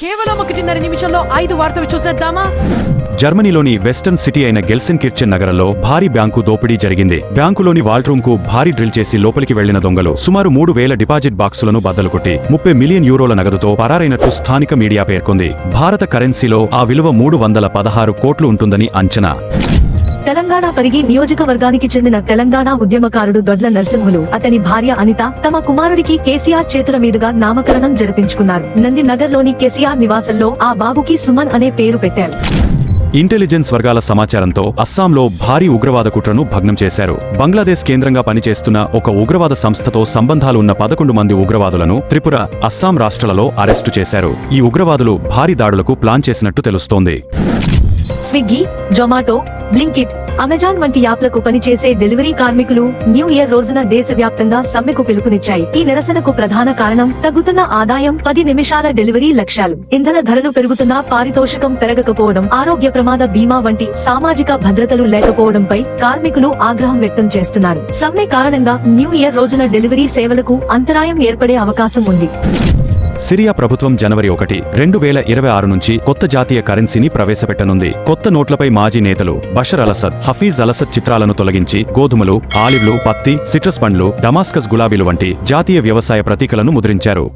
కేవలం ఒకటిన్నర నిమిషంలో ఐదు వార్తలు చూసేద్దామా? జర్మనీలోని వెస్టర్న్ సిటీ అయిన గెల్సిన్ కిర్చెన్ నగరంలో భారీ బ్యాంకు దోపిడీ జరిగింది. బ్యాంకులోని వాల్డ్రూమ్కు భారీ డ్రిల్ చేసి లోపలికి వెళ్ళిన దొంగలు సుమారు మూడు వేల డిపాజిట్ బాక్సులను బద్దలు కొట్టి ముప్పై మిలియన్ యూరోల నగదుతో పరారైనట్టు స్థానిక మీడియా పేర్కొంది. భారత కరెన్సీలో ఆ విలువ మూడు వందల పదహారు కోట్లు ఉంటుందని అంచనా. తెలంగాణ పరిగి నియోజకవర్గానికి చెందిన తెలంగాణ ఉద్యమకారుడు దొడ్ల నరసింహులు అతని భార్య అనిత తమ కుమారుడికి కేసీఆర్ చేతుల మీదుగా నామకరణం జరిపించుకున్నారు. నంది నగర్లోని కేసీఆర్ నివాసంలో ఆ బాబుకి సుమన్ అనే పేరు పెట్టారు. ఇంటెలిజెన్స్ వర్గాల సమాచారంతో అస్సాంలో భారీ ఉగ్రవాద కుట్రను భగ్నం చేశారు. బంగ్లాదేశ్ కేంద్రంగా పనిచేస్తున్న ఒక ఉగ్రవాద సంస్థతో సంబంధాలు ఉన్న పదకొండు మంది ఉగ్రవాదులను త్రిపుర అస్సాం రాష్ట్రాలలో అరెస్టు చేశారు. ఈ ఉగ్రవాదులు భారీ దాడులకు ప్లాన్ చేసినట్టు తెలుస్తోంది. స్విగ్గీ జొమాటో బ్లింకిట్ అమెజాన్ వంటి యాప్లకు పనిచేసే డెలివరీ కార్మికులు న్యూ ఇయర్ రోజున దేశవ్యాప్తంగా సమ్మెకు పిలుపునిచ్చాయి. ఈ నిరసనకు ప్రధాన కారణం తగ్గుతున్న ఆదాయం పది నిమిషాల డెలివరీ లక్ష్యాలు. ఇంధన ధరలు పెరుగుతున్నా పారితోషికం పెరగకపోవడం ఆరోగ్య ప్రమాద బీమా వంటి సామాజిక భద్రతలు లేకపోవడంపై కార్మికులు ఆగ్రహం వ్యక్తం చేస్తున్నారు. సమ్మె కారణంగా న్యూ ఇయర్ రోజున డెలివరీ సేవలకు అంతరాయం ఏర్పడే అవకాశం ఉంది. సిరియా ప్రభుత్వం జనవరి ఒకటి రెండు వేల ఇరవై ఆరు నుంచి కొత్త జాతీయ కరెన్సీని ప్రవేశపెట్టనుంది. కొత్త నోట్లపై మాజీ నేతలు బషర్ అలసద్ హఫీజ్ అలసద్ చిత్రాలను తొలగించి గోధుమలు ఆలివ్లు పత్తి సిట్రస్ పండ్లు డమాస్కస్ గులాబీలు వంటి జాతీయ వ్యవసాయ ప్రతీకలను ముద్రించారు.